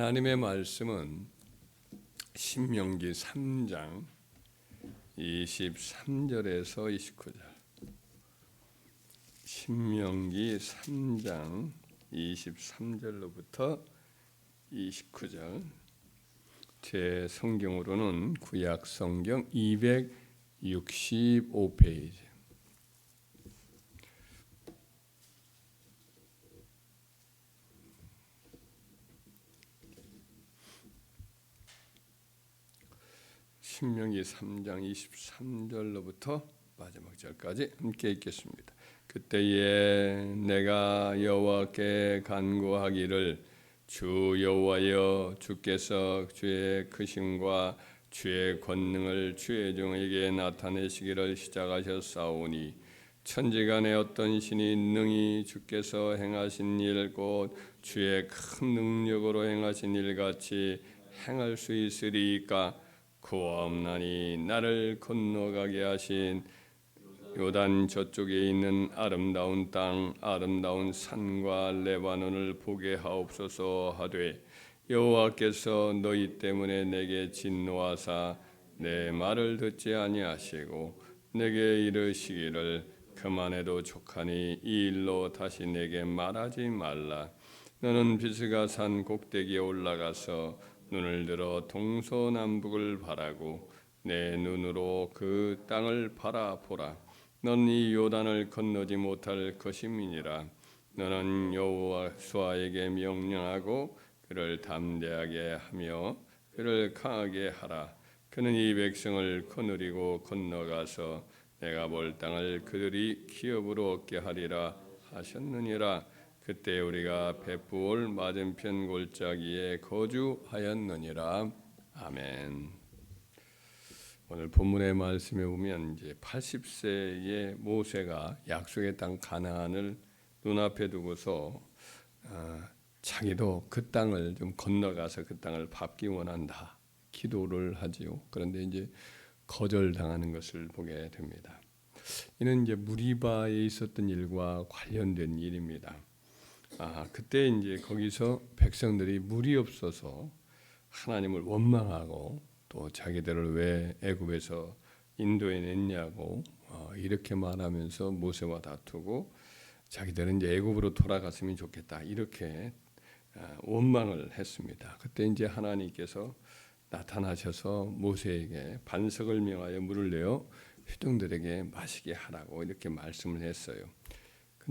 하나님의 말씀은 신명기 3장 23절에서 29절. 신명기 3장 23절로부터 29절. 제 성경으로는 구약 성경 265페이지. 신명기 3장 23절로부터 마지막 절까지 함께 읽겠습니다. 그때에 내가 여호와께 간구하기를 주 여호와여 주께서 주의 크심과 주의 권능을 주의 종에게 나타내시기를 시작하셨사오니 천지간에 어떤 신이 능히 주께서 행하신 일 곧 주의 큰 능력으로 행하신 일 같이 행할 수 있으리까 구하옵나니 나를 건너가게 하신 요단 저쪽에 있는 아름다운 땅 아름다운 산과 레바논을 보게 하옵소서 하되 여호와께서 너희 때문에 내게 진노하사 내 말을 듣지 아니하시고 내게 이르시기를 그만해도 족하니 이 일로 다시 내게 말하지 말라. 너는 비스가 산 꼭대기에 올라가서 눈을 들어 동서남북을 바라고 내 눈으로 그 땅을 바라보라. 넌 이 요단을 건너지 못할 것임이니라. 너는 여호와수아에게 명령하고 그를 담대하게 하며 그를 강하게 하라. 그는 이 백성을 거느리고 건너가서 내가 볼 땅을 그들이 기업으로 얻게 하리라 하셨느니라. 그때 우리가 베푸올 맞은편 골짜기에 거주하였느니라. 아멘. 오늘 본문의 말씀에 보면 이제 80세의 모세가 약속의 땅 가나안을 눈앞에 두고서 어, 자기도 그 땅을 좀 건너가서 그 땅을 밟기 원한다. 기도를 하지요. 그런데 이제 거절당하는 것을 보게 됩니다. 이는 이제 무리바에 있었던 일과 관련된 일입니다. 아 그때 이제 거기서 백성들이 물이 없어서 하나님을 원망하고 또 자기들을 왜 애굽에서 인도에 냈냐고 어, 이렇게 말하면서 모세와 다투고 자기들은 이제 애굽으로 돌아갔으면 좋겠다 이렇게 어, 원망을 했습니다. 그때 이제 하나님께서 나타나셔서 모세에게 반석을 명하여 물을 내어 회중들에게 마시게 하라고 이렇게 말씀을 했어요.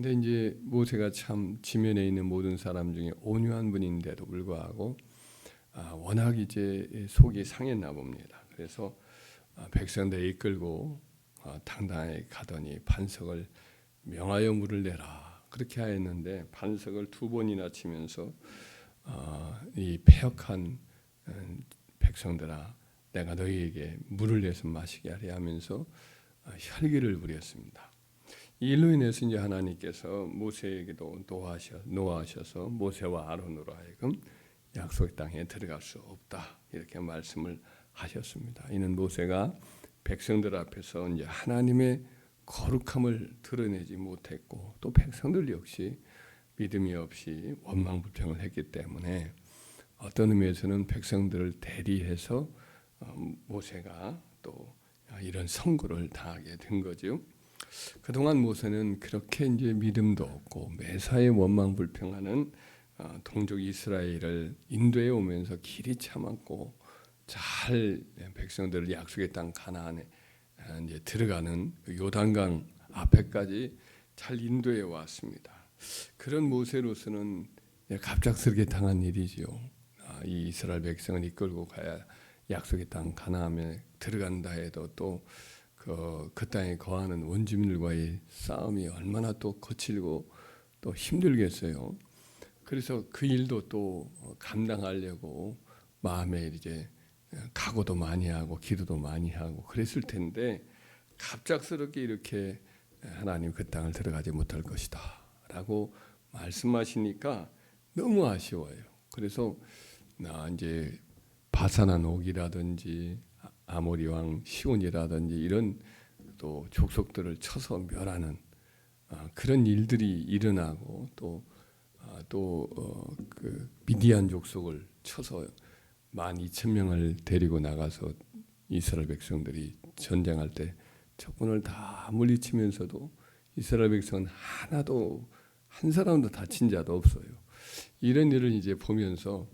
근데 이제 모세가 참 지면에 있는 모든 사람 중에 온유한 분인데도 불구하고 아, 워낙 이제 속이 상했나 봅니다. 그래서 아, 백성들 이끌고 아, 당당하게 가더니 반석을 명하여 물을 내라 그렇게 하였는데 반석을 두 번이나 치면서 아, 이 폐역한 음, 백성들아 내가 너희에게 물을 내서 마시게 하리 하면서 아, 혈기를 부렸습니다. 이 일로 인해서 이제 하나님께서 모세에게도 노하셔, 노하셔서 모세와 아론으로 하여금 약속의 땅에 들어갈 수 없다 이렇게 말씀을 하셨습니다. 이는 모세가 백성들 앞에서 이제 하나님의 거룩함을 드러내지 못했고 또 백성들 역시 믿음이 없이 원망불평을 했기 때문에 어떤 의미에서는 백성들을 대리해서 어, 모세가 또 이런 선고를 당하게 된 거죠. 그동안 모세는 그렇게 이제 믿음도 없고 매사에 원망 불평하는 어, 동족 이스라엘을 인도에 오면서 길이 참았고 잘 백성들을 약속의 땅 가나안에 어, 이제 들어가는 그 요단강 앞에까지 잘 인도해 왔습니다. 그런 모세로서는 갑작스럽게 당한 일이지요. 아, 이 이스라엘 백성을 이끌고 가야 약속의 땅 가나안에 들어간다 해도 또 그, 그 땅에 거하는 원주민들과의 싸움이 얼마나 또 거칠고 또 힘들겠어요. 그래서 그 일도 또 감당하려고 마음에 이제 각오도 많이 하고 기도도 많이 하고 그랬을 텐데 갑작스럽게 이렇게 하나님 그 땅을 들어가지 못할 것이다 라고 말씀하시니까 너무 아쉬워요. 그래서 나 이제 바사나 옥이라든지 아모리 왕 시온이라든지 이런 또 족속들을 쳐서 멸하는 아, 그런 일들이 일어나고 또 또그 어, 미디안 족속을 쳐서 만 이천 명을 데리고 나가서 이스라엘 백성들이 전쟁할 때 적군을 다 물리치면서도 이스라엘 백성은 하나도 한 사람도 다친 자도 없어요. 이런 일을 이제 보면서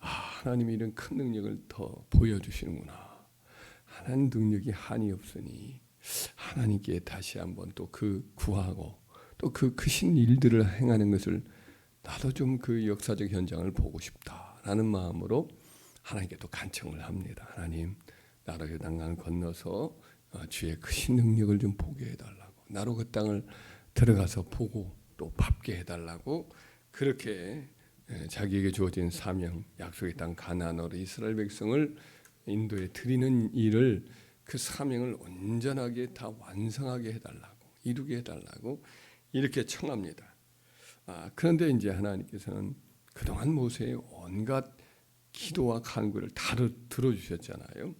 아, 하나님이 이런 큰 능력을 더 보여주시는구나. 하나님 능력이 한이 없으니 하나님께 다시 한번 또 그 구하고 또 그 크신 일들을 행하는 것을 나도 좀 그 역사적 현장을 보고 싶다라는 마음으로 하나님께 또 간청을 합니다. 하나님 나로 그 땅을 건너서 어, 주의 크신 능력을 좀 보게 해달라고 나로 그 땅을 들어가서 보고 또 밟게 해달라고 그렇게 예, 자기에게 주어진 사명 약속의 땅 가나안으로 이스라엘 백성을 인도에 드리는 일을 그 사명을 온전하게 다 완성하게 해달라고 이루게 해달라고 이렇게 청합니다. 아, 그런데 이제 하나님께서는 그동안 모세의 온갖 기도와 간구를 다 들어주셨잖아요.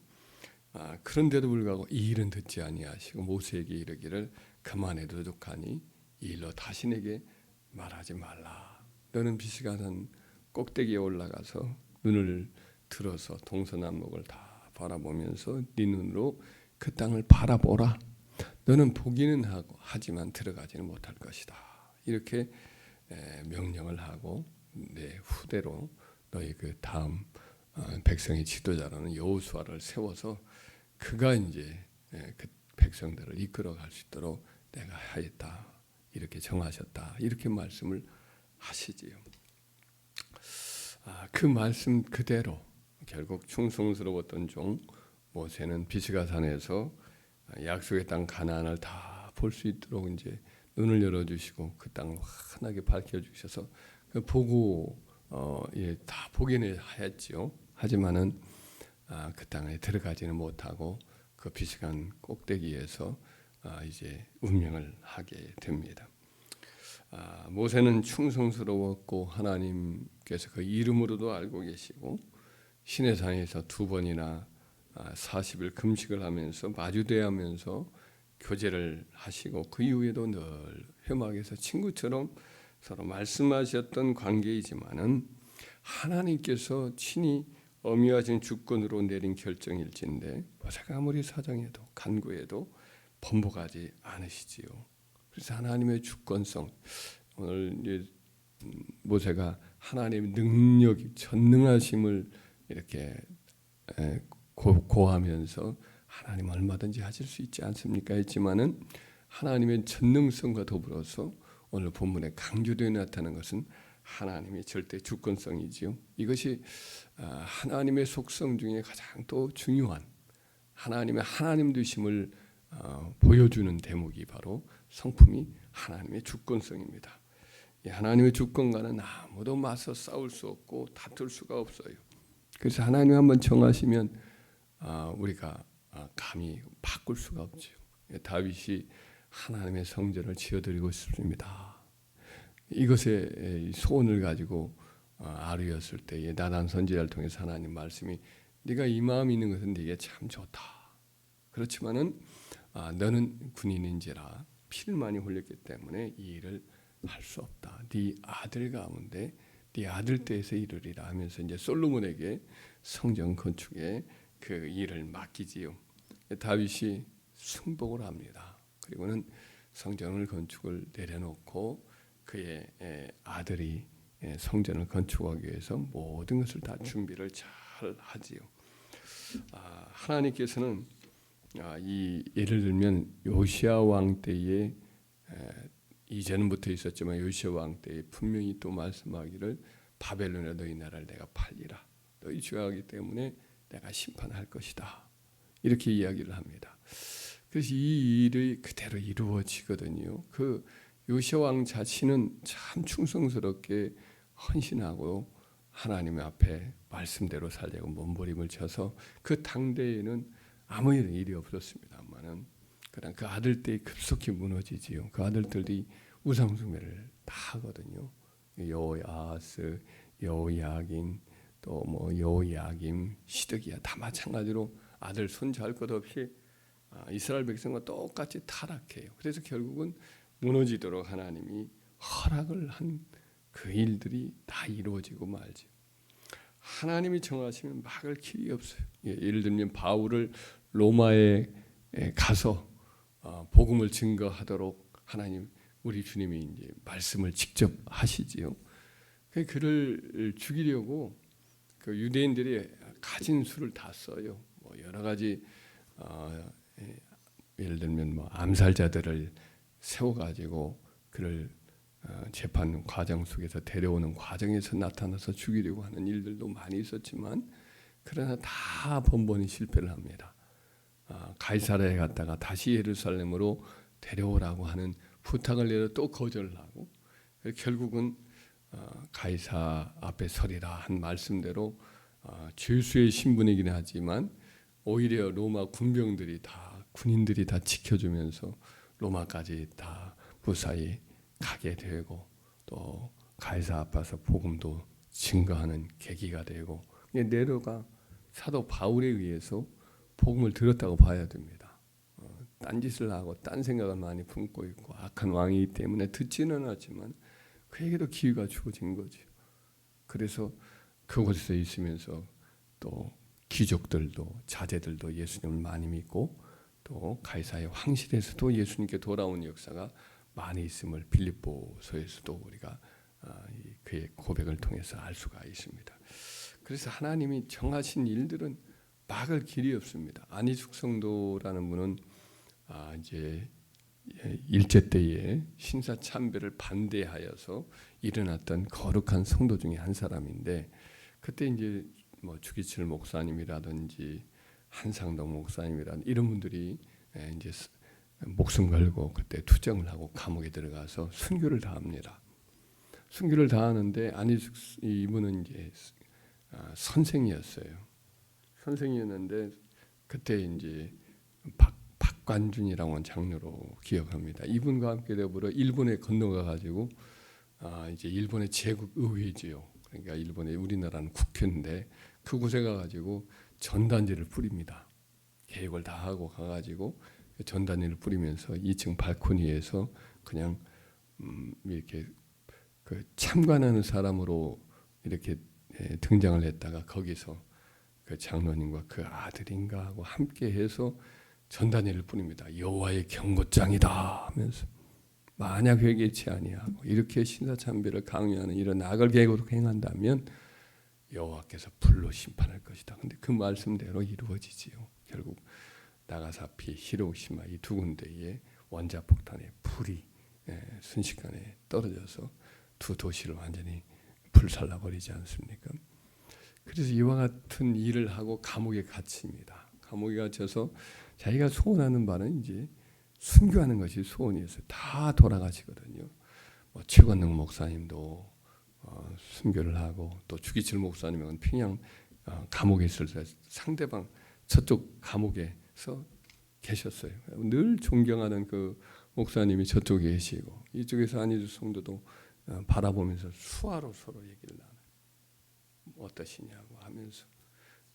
아, 그런데도 불구하고 이 일은 듣지 아니하시고 모세에게 이르기를 그만해도 좋하니 이 일로 다시 내게 말하지 말라. 너는 비시가산 꼭대기에 올라가서 눈을 들어서 동서남북을 다 바라보면서 네 눈으로 그 땅을 바라보라. 너는 보기는 하고 하지만 들어가지는 못할 것이다. 이렇게 명령을 하고 내 후대로 너희 그 다음 어, 백성의 지도자라는 여호수아를 세워서 그가 이제 그 백성들을 이끌어 갈 수 있도록 내가 하였다. 이렇게 정하셨다. 이렇게 말씀을 하시지요. 아, 그 말씀 그대로 결국 충성스러웠던 종 모세는 비스가산에서 약속의 땅 가나안을 다 볼 수 있도록 이제 눈을 열어 주시고 그 땅을 환하게 밝혀 주셔서 그 보고 어, 예, 다 보기는 하였지요. 하지만은 아, 그 땅에 들어가지는 못하고 그 비스간 꼭대기에서 아, 이제 운명을 하게 됩니다. 아, 모세는 충성스러웠고 하나님께서 그 이름으로도 알고 계시고 신의 산에서 두 번이나 40일 아, 금식을 하면서 마주대하면서 교제를 하시고 그 이후에도 늘 회막에서 친구처럼 서로 말씀하셨던 관계이지만은 하나님께서 친히 어미하신 주권으로 내린 결정일진데 모세가 아무리 사정해도 간구해도 번복하지 않으시지요. 그래서 하나님의 주권성 오늘 모세가 하나님의 능력, 전능하심을 이렇게 고 하면서 하나님 얼마든지 하실 수 있지 않습니까? 했지만은 하나님의 전능성과 더불어서 오늘 본문에 강조되어 나타나는 것은 하나님의 절대 주권성이지요. 이것이 아, 하나님의 속성 중에 가장 또 중요한 하나님의 하나님 되심을 어, 보여주는 대목이 바로 성품이 하나님의 주권성입니다. 하나님의 주권과는 아무도 맞서 싸울 수 없고 다툴 수가 없어요. 그래서 하나님 한번 정하시면 아, 우리가 아, 감히 바꿀 수가 없죠. 다윗이 하나님의 성전을 지어드리고 싶습니다. 이것의 소원을 가지고 아, 아르였을 때에 나단 선지자를 통해서 하나님 말씀이 네가 이 마음이 있는 것은 네게 참 좋다. 그렇지만은 아, 너는 군인인지라 피를 많이 흘렸기 때문에 이 일을 할 수 없다. 네 아들 가운데 네 아들 때에서 이르리라 하면서 이제 솔로몬에게 성전 건축에 그 일을 맡기지요. 다윗이 승복을 합니다. 그리고는 성전을 건축을 내려놓고 그의 아들이 성전을 건축하기 위해서 모든 것을 다 준비를 잘 하지요. 아, 하나님께서는 아, 이 예를 들면 요시아 왕 때에 이전부터 있었지만 요시아 왕 때에 분명히 또 말씀하기를 바벨론에 너희 나라를 내가 팔리라. 너희 죄하기 때문에 내가 심판할 것이다. 이렇게 이야기를 합니다. 그래서 이 일이 그대로 이루어지거든요. 그 요시아 왕 자신은 참 충성스럽게 헌신하고 하나님 앞에 말씀대로 살려고 몸부림을 쳐서 그 당대에는 아무 일이 없었습니다만은 그냥 그 아들 때 급속히 무너지지요. 그 아들들이 우상숭배를 다 하거든요. 여호야스, 여호야긴, 또 뭐 여호야김, 시드기야 다 마찬가지로 아들 할것 없이 아, 이스라엘 백성과 똑같이 타락해요. 그래서 결국은 무너지도록 하나님이 허락을 한 그 일들이 다 이루어지고 말지. 하나님이 정하시면 막을 길이 없어요. 예, 예를 들면 바울을 로마에 에, 가서 어, 복음을 증거하도록 하나님 우리 주님이 이제 말씀을 직접 하시지요. 그 그를 죽이려고 그 유대인들이 가진 수를 다 써요. 뭐 여러 가지 어, 예, 예를 들면 뭐 암살자들을 세워가지고 그를 어, 재판 과정 속에서 데려오는 과정에서 나타나서 죽이려고 하는 일들도 많이 있었지만 그러나 다 번번이 실패를 합니다. 아, 가이사라에 갔다가 다시 예루살렘으로 데려오라고 하는 부탁을 내려 또 거절을 하고 결국은 어, 가이사 앞에 서리라 한 말씀대로 어, 죄수의 신분이긴 하지만 오히려 로마 군병들이 다 군인들이 다 지켜주면서 로마까지 다 무사히 가게 되고 또 가이사 앞에서 복음도 증거하는 계기가 되고 네로가 사도 바울에 의해서 복음을 들었다고 봐야 됩니다. 어, 딴짓을 하고 딴 생각을 많이 품고 있고 악한 왕이기 때문에 듣지는 않았지만 그에게도 기회가 주어진 거죠. 그래서 그곳에 있으면서 또 귀족들도 자제들도 예수님을 많이 믿고 또 가이사의 황실에서도 예수님께 돌아온 역사가 많이 있음을 빌립보서에서도 우리가 아, 그의 고백을 통해서 알 수가 있습니다. 그래서 하나님이 정하신 일들은 막을 길이 없습니다. 안희숙 성도라는 분은 아 이제 일제 때에 신사 참배를 반대하여서 일어났던 거룩한 성도 중에 한 사람인데 그때 이제 뭐 주기철 목사님이라든지 한상동 목사님이라든 이런 분들이 이제 목숨 걸고 그때 투정을 하고 감옥에 들어가서 순교를 다합니다. 순교를 다하는데 안희숙 이분은 이제 아, 선생이었어요. 선생이었는데 그때 이제 박, 박관준이라고 하는 장로로 기억합니다. 이분과 함께 더불어 일본에 건너가 가지고 아, 이제 일본의 제국 의회지요. 그러니까 일본의 우리나라는 국회인데 그곳에 가가지고 전단지를 뿌립니다. 계획을 다 하고 가가지고 전단지를 뿌리면서 2층 발코니에서 그냥 음, 이렇게 그 참관하는 사람으로 이렇게 예, 등장을 했다가 거기서 그 장로님과 그 아들인가 하고 함께해서 전단지를 뿌립니다. 여호와의 경고장이다 하면서 만약 회개치 아니하고 이렇게 신사 참배를 강요하는 이런 악을 계획으로 행한다면 여호와께서 불로 심판할 것이다. 근데 그 말씀대로 이루어지지요. 결국 나가사피, 히로시마 이 두 군데에 원자 폭탄의 불이 예, 순식간에 떨어져서 두 도시를 완전히 불살라 버리지 않습니까? 그래서 이와 같은 일을 하고 감옥에 갇힙니다. 감옥에 갇혀서 자기가 소원하는 바는 이제 순교하는 것이 소원이었어요. 다 돌아가시거든요. 뭐 최건능 목사님도 어, 순교를 하고 또 주기철 목사님은 평양 어, 감옥에 있을 때 상대방 저쪽 감옥에서 계셨어요. 늘 존경하는 그 목사님이 저쪽에 계시고 이쪽에서 안희주 성도도 어, 바라보면서 수화로 서로 얘기를 나눠요. 어떠시냐고 하면서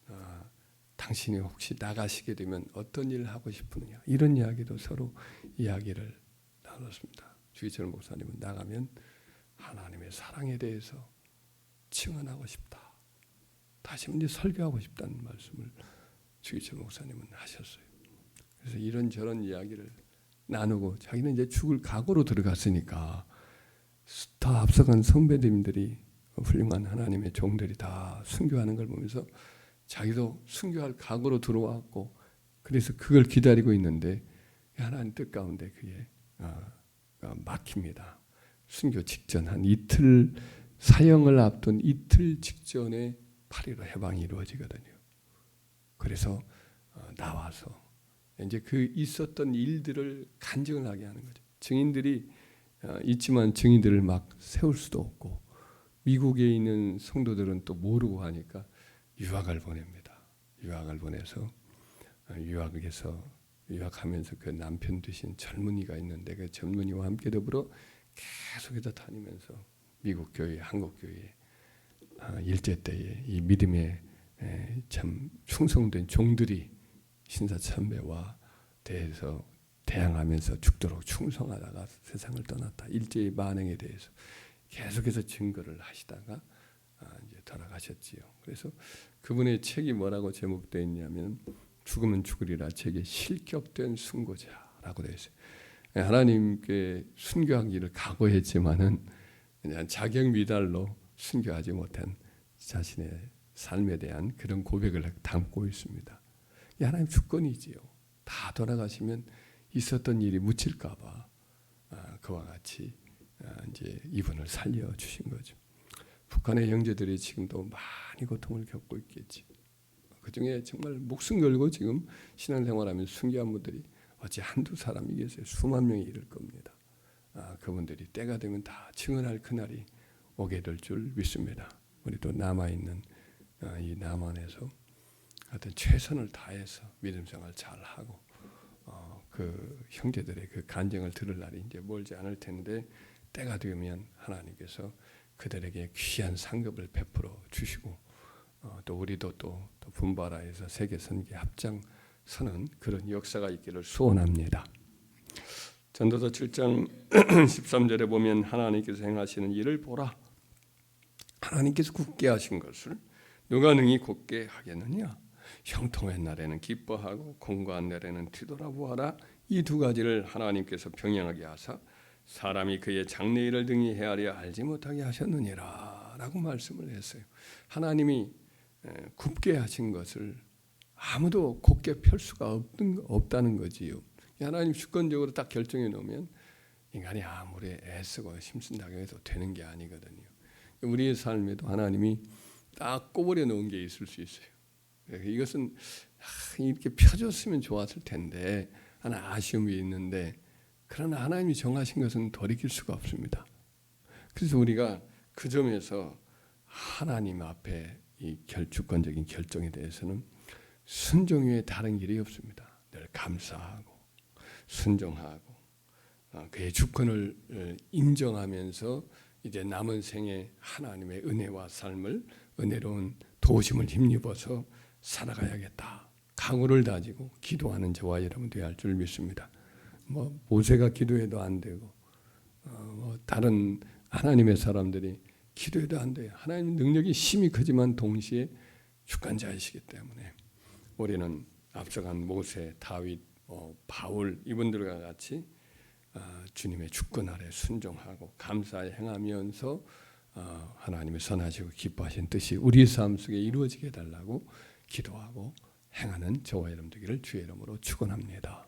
아, 당신이 혹시 나가시게 되면 어떤 일을 하고 싶으느냐 이런 이야기도 서로 이야기를 나눴습니다. 주기철 목사님은 나가면 하나님의 사랑에 대해서 증언하고 싶다. 다시 한번 설교하고 싶다는 말씀을 주기철 목사님은 하셨어요. 그래서 이런 저런 이야기를 나누고 자기는 이제 죽을 각오로 들어갔으니까 더 앞서간 선배님들이 훌륭한 하나님의 종들이 다 순교하는 걸 보면서 자기도 순교할 각오로 들어왔고 그래서 그걸 기다리고 있는데 하나님 뜻 가운데 그게 아, 아, 막힙니다. 순교 직전 한 이틀 사형을 앞둔 이틀 직전에 8.15 해방이 이루어지거든요. 그래서 어, 나와서 이제 그 있었던 일들을 간증을 하게 하는 거죠. 증인들이 어, 있지만 증인들을 막 세울 수도 없고 미국에 있는 성도들은 또 모르고 하니까 유학을 보냅니다. 유학을 보내서 어, 유학에서 유학하면서 그 남편 되신 젊은이가 있는데 그 젊은이와 함께 더불어 계속해서 다니면서 미국 교회, 한국 교회 아, 일제 때에 이 믿음에 참 충성된 종들이 신사참배와 대해서 대항하면서 죽도록 충성하다가 세상을 떠났다. 일제의 만행에 대해서 계속해서 증거를 하시다가 아, 이제 돌아가셨지요. 그래서 그분의 책이 뭐라고 제목되어 있냐면 죽으면 죽으리라 책에 실격된 순고자라고 되어 있어요. 예, 하나님께 순교하기를 각오했지만은 그냥 자격 미달로 순교하지 못한 자신의 삶에 대한 그런 고백을 담고 있습니다. 이 하나님 주권이지요. 다 돌아가시면 있었던 일이 묻힐까봐 아, 그와 같이 아, 이제 이분을 살려 주신 거죠. 북한의 형제들이 지금도 많이 고통을 겪고 있겠지. 그 중에 정말 목숨 걸고 지금 신앙생활하면 순교한 분들이 어찌 한두 사람이 계세요. 수만 명이 이를 겁니다. 아, 그분들이 때가 되면 다 증언할 그날이 오게 될 줄 믿습니다. 우리도 남아 있는 아, 이 남한에서 하여튼 최선을 다해서 믿음 생활 잘 하고 어, 그 형제들의 그 간증을 들을 날이 이제 멀지 않을 텐데 때가 되면 하나님께서 그들에게 귀한 상급을 베풀어 주시고 어, 또 우리도 또, 또 분바라에서 세계 선교 합장 서는 그런 역사가 있기를 소원합니다. 전도서 7장 13절에 보면 하나님께서 행하시는 일을 보라. 하나님께서 굳게 하신 것을 누가 능히 곧게 하겠느냐? 형통한 날에는 기뻐하고 공고한 날에는 뒤돌아보아라. 이 두 가지를 하나님께서 병행하게 하사 사람이 그의 장래일을 등히 헤아려 알지 못하게 하셨느니라 라고 말씀을 했어요. 하나님이 에, 굽게 하신 것을 아무도 곧게 펼 수가 없는, 없다는 거지요. 하나님 주권적으로 딱 결정해 놓으면 인간이 아무리 애쓰고 힘쓴다고 해도 되는 게 아니거든요. 우리의 삶에도 하나님이 딱 꼬부려 놓은 게 있을 수 있어요. 이것은 아, 이렇게 펴줬으면 좋았을 텐데 하나 아쉬움이 있는데 그러나 하나님이 정하신 것은 돌이킬 수가 없습니다. 그래서 우리가 그 점에서 하나님 앞에 이 결주권적인 결정에 대해서는 순종 외에 다른 길이 없습니다. 늘 감사하고 순종하고 어, 그의 주권을 어, 인정하면서 이제 남은 생에 하나님의 은혜와 삶을 은혜로운 도심을 힘입어서 살아가야겠다. 강구를 다지고 기도하는 저와 여러분 되어야 할 줄 믿습니다. 뭐 모세가 기도해도 안 되고 어, 뭐 다른 하나님의 사람들이 기도해도 안 돼요. 하나님 능력이 심히 크지만 동시에 주권자이시기 때문에 우리는 앞서간 모세, 다윗, 어, 바울 이분들과 같이 어, 주님의 주권 아래 순종하고 감사에 행하면서 어, 하나님의 선하시고 기뻐하신 뜻이 우리 삶 속에 이루어지게 해달라고 기도하고 행하는 저와 여러분 되기를 주의 이름으로 축원합니다.